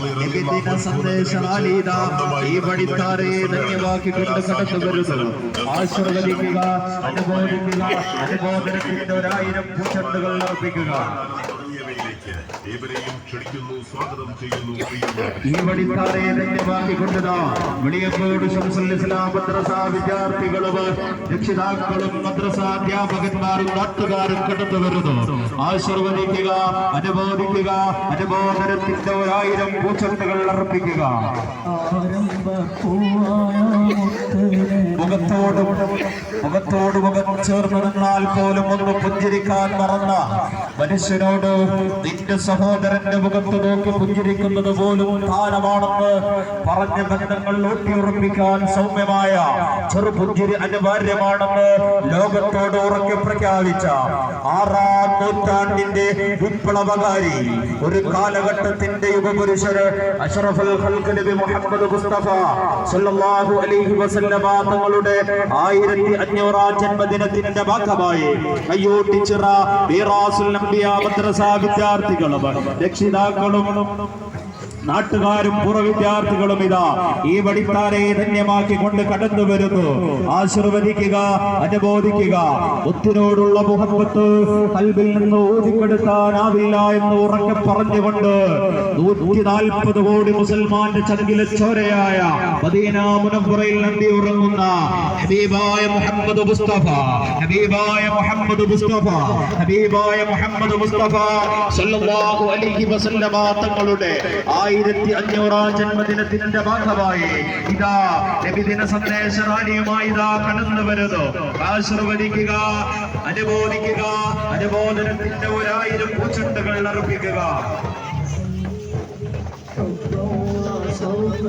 നിബിദിന സന്ദേശ നാലീത ഈ വഴിത്താരെ ധന്യമാക്കിക്കൊണ്ട് കടന്നു വരുന്നു ആശീർവദിക്കുക അനുബോധിക്കുക അനുബോധനത്തിന്റെ ഒരായിരം പൂച്ചട്ടുകൾ അർപ്പിക്കുക. വലിയവയിലേക്ക് ഏവരെയും ക്ഷണിക്കുന്നു സ്വാഗതം ചെയ്യുന്നു ഇസ്ലാം മദ്രസ അധ്യാപകന്മാരും നാട്ടുകാരും അനുബോധിക്കുക അനുബോധനത്തിന്റെ ഒരായിരം പൂച്ചട്ടുകൾ അർപ്പിക്കുക. മുഖത്തോട് മുഖത്തോട് മുഖം ചേർന്ന് പോലും ഒന്ന് പുഞ്ചിരിക്കാൻ മറന്ന മനുഷ്യനോട് നിന്റെ സഹോദരന്റെ മുഖത്ത് നോക്കി പുഞ്ചിരിക്കുന്നത് പോലും കാലമാണെന്ന് പറഞ്ഞ ബന്ധങ്ങൾ ഊട്ടിയുറപ്പിക്കാൻ സൗമ്യമായ ചെറുപുഞ്ചിരി അനിവാര്യമാണെന്ന് ലോകത്തോട് ഉറക്കെ പ്രഖ്യാപിച്ച ആറാം നൂറ്റാണ്ടിന്റെ വിപ്ലവകാരി ഒരു കാലഘട്ടത്തിന്റെ യുഗപുരുഷന് അഷറഫുൽ നബി മുഹമ്മദ് മുസ്തഫ സല്ലല്ലാഹു അലൈഹി വസല്ലമ തങ്ങളുടെ ആയിരത്തി അഞ്ഞൂറാം ജന്മദിനത്തിന്റെ ഭാഗമായി കയ്യോട്ടിച്ചിറ ബീറാസുൽ അംബിയ മദ്രസ വിദ്യാർത്ഥികളും രക്ഷിതാക്കളും നാട്ടുകാരും പുറ വിദ്യാർത്ഥികളും ഇതാ ഈ ധന്യമാക്കി കൊണ്ട് കടന്നു വരുന്നു. ആശീർവദിക്കുക അനുബോധിക്കുക. ഒത്തിനോടുള്ള മുഹബത്ത് കൽബിൽ നിന്ന് ഊതിക്കെടുത്താനാവില്ല എന്ന് ഉറക്കെ പറഞ്ഞുകൊണ്ട് നൂറ്റി നാൽപ്പത് കോടി മുസൽമാന്റെ ചങ്കിലെ ചോരയായ മദീന നന്ദി ഉറങ്ങുന്ന ഹബീബായ മുഹമ്മദ് മുസ്തഫ ഹബീബായ മുഹമ്മദ് മുസ്തഫ ഹബീബായ മുഹമ്മദ് മുസ്തഫ സല്ലല്ലാഹു അലൈഹി വസല്ലമ തങ്ങളുടെ ആയിരത്തി അഞ്ഞൂറാം ജന്മദിനത്തിന്റെ ഭാഗമായി ഇതാ രവിദിന സന്ദേശ റാലിയുമായി ഇതാ കടന്നു വരുന്നു. ആശീർവദിക്കുക അനുബോധിക്കുക അനുബോധനത്തിന്റെ ഒരായിരം പൂച്ചട്ടുകൾ അർപ്പിക്കുക. സൗഖ്യം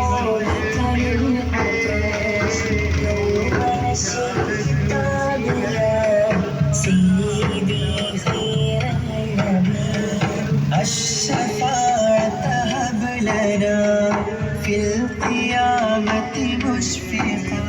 القيامة مشفقا